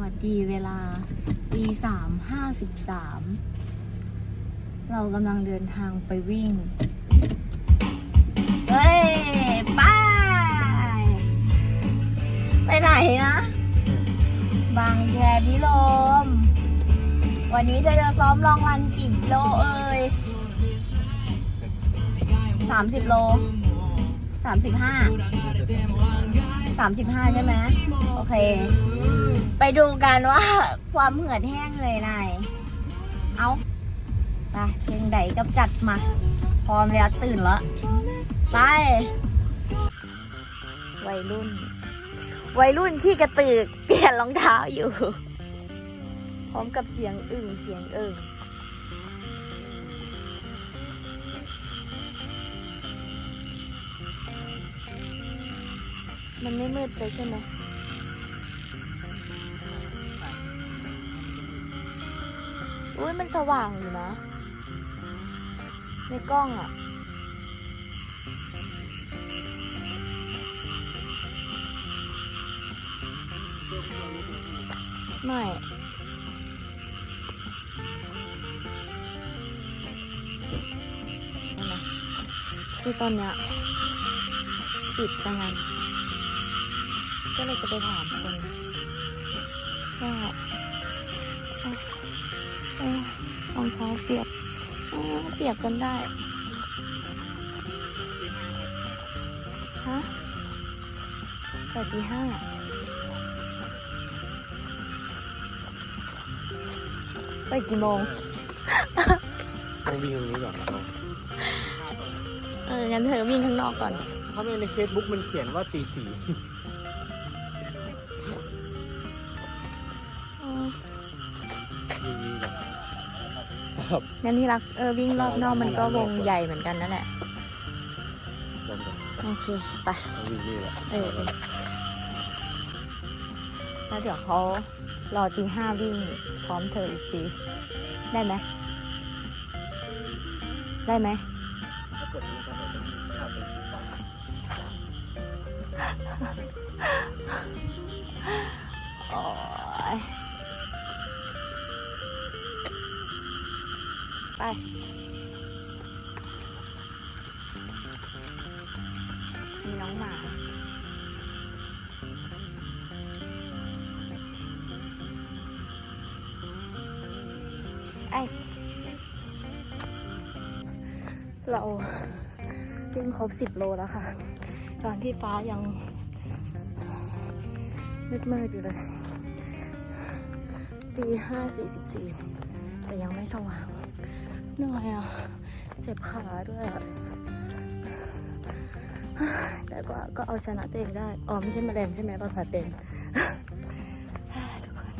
วัสดีเวลาตีสามห้าสิบสามเรากำลังเดินทางไปวิ่ง เฮ้ย ไป ไปไหนนะ บางแคพิลม วันนี้เธอจะซ้อมลองรันกี่โลเอ่ยสามสิบโล สามสิบห้าสามสิบห้าใช่ไหมโอเค ไปดูกันว่าความเหือดแห้งเลยนายเอาไปเพลงใดก็จัดมา พร้อมแล้วตื่นแล้วไปวัยรุ่น วัยรุ่นที่กระตือเปลี่ยนรองเท้าอยู่ พร้อมกับเสียงอึ่งเสียงเอิง มันไม่มืดไปใช่ไหมอุ้ยมันสว่างอยู่นะ ในกล้องอะ่ะ ไม่ คือตอนเนี้ยปิดซะงั้น ก็เลยจะไปถามคนว่าเอ้าเอ้ารองเท้าเปียกเอ้าเปียกจนได้ฮะแปดตีห้าไปกี่โมงต้องวิ่งตรงนี้ก่อนเขาเอองั้นเธอวิ่งข้างนอกก่อนเขาในเฟซบุ๊กมันเขียนว่าตีสี่ ครับงั้นที่รักเออวิ่งรอบนอกมันก็วงใหญ่เหมือนกันนั่นแหละลงก่อนโอเค ไป ต้องวิ่งนี่แหละเออเออ แล้วเดี๋ยวเขารอตีห้าวิ่งพร้อมเธออีกที ได้ไหม ได้ไหม มีน้องหมา ไอเราวิ่งครบสิบโลแล้วค่ะ ตอนที่ฟ้ายังมืดมืดๆอยู่เลยตีห้าสี่สิบสี่แต่ยังไม่สว่าง เหนื่อยอะ เจ็บขาด้วยอะ แต่ก็ก็เอาชนะตัวเองได้ อ๋อ ไม่ใช่มะเร็งใช่ไหมตอนผ่าเป็นทุกคน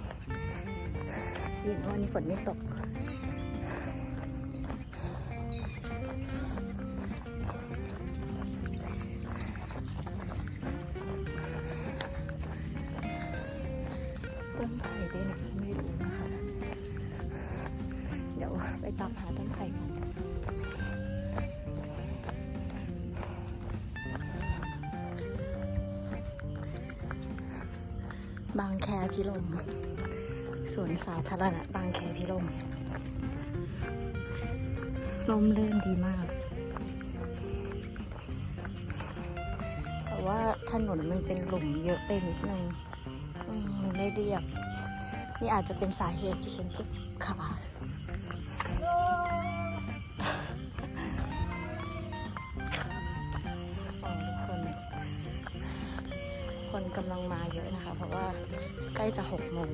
ยินว่าวันนี้ฝนไม่ตกต้นไผ่ไปไหนะ ไปตามหาต้นไผ่กันบางแคพิลมสวนสาธารณะบางแคพิลมลมเลื่นดีมาก แต่ว่าถนนมันเป็นหลุมเยอะไปนิดนึงมมันไม่เรียบ นี่อาจจะเป็นสาเหตุที่ฉันเจ็บขา กำลังมาเยอะนะคะ เพราะว่าใกล้จะหกโมง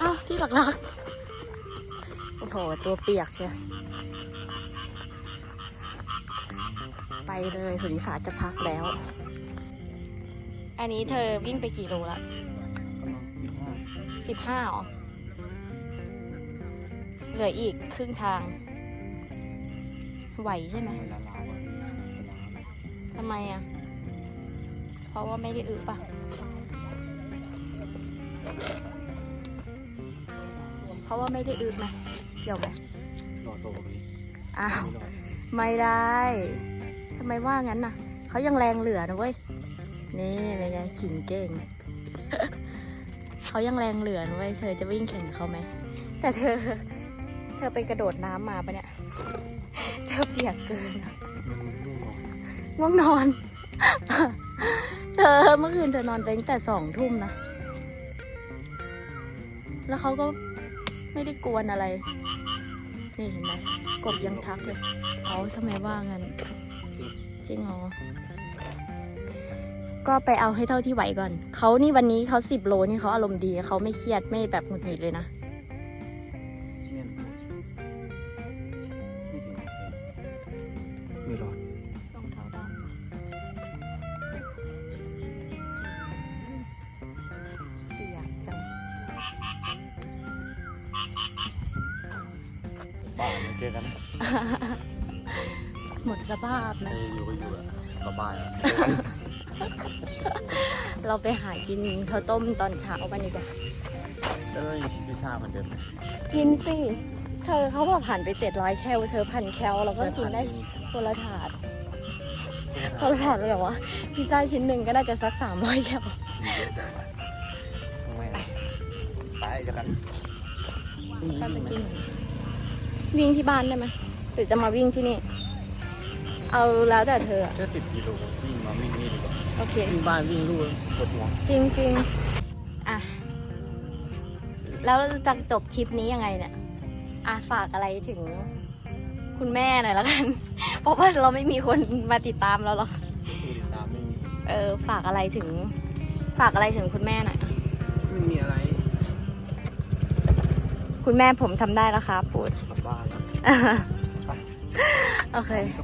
อ้าวที่หลักๆ โอ้โห ตัวเปียกเชียไปเลยสุนิสาจะพักแล้ว อันนี้เธอวิ่งไปกี่โลละ สิบห้าหรอเหลืออีกครึ่งทาง ไหวใช่ไหมทำไมอะ เพราะว่าไม่ได้อึป่ะราะว่าไม่ได้อึไหมเกี่ยวไหมรอโตนี้อ้าวไม่ไม่ได้ทำไมว่างั้นน่ะ เขายังแรงเหลือนะเว้ย นี่เป็นไงขิงเก่ง เขายังแรงเหลือนะเว้ยเธอจะวิ่งแข่งกับเขาไหม แต่เธอ เธอไปกระโดดน้ำมาปะเนี่ย เธอเปียกเกินอะมันง่วงนอนง่วงนอน เธอเมื่อคืนเธอนอนไปตั้งแต่สองทุ่มนะ แล้วเขาก็ไม่ได้กวนอะไร นี่เห็นไหมกบยังทักเลย เอาทำไมว่างั้น จริงเหรอ ก็ไปเอาให้เท่าที่ไหวก่อน เขานี่วันนี้เขาสิบโลนี่เขาอารมณ์ดีเขาไม่เครียดไม่แบบหงุดหงิดเลยนะเงี้ยไม่ถึงไม่รอดรองเท้าดำเปียกจังบ้าไม่เจอกันนะหมดสภาพเอนะออยู่ก็อยู่อะสบายอะ เราไปหากินข้าวต้มตอนเช้ากันดีกว่าแล้วก็พิซซ่าเหมันเดิมกินสิ เธอเขาบอกผ่านไป700แคลเธอพันแคลเราก็กินได้คนละถาดคนละถาดเลยเหรอวะพิซซ่าชิ้นหนึ่งก็น่าจะสัก300แคลไม่เอาไปกันกันก็จะกิน วิ่งที่บ้านได้ไหมหรือจะมาวิ่งที่นี่ เอาแล้วแต่เธออะแค่สิบกิโลวิ่ง โอเค วิ่งบ้านวิ่งลู่ปวดหัวจริงจริงๆอะ แล้วจะจบคลิปนี้ยังไงเนี่ย อะฝากอะไรถึงคุณแม่หน่อยแล้วกัน เพราะว่าเราไม่มีคนมาติดตามเราหรอกผู้ติดตามไม่มีเออ ฝากอะไรถึง ฝากอะไรถึงคุณแม่หน่อย ไม่มีอะไรคุณแม่ผมทำได้แล้วครับพูด กลับบ้านแล้ว โอเคก็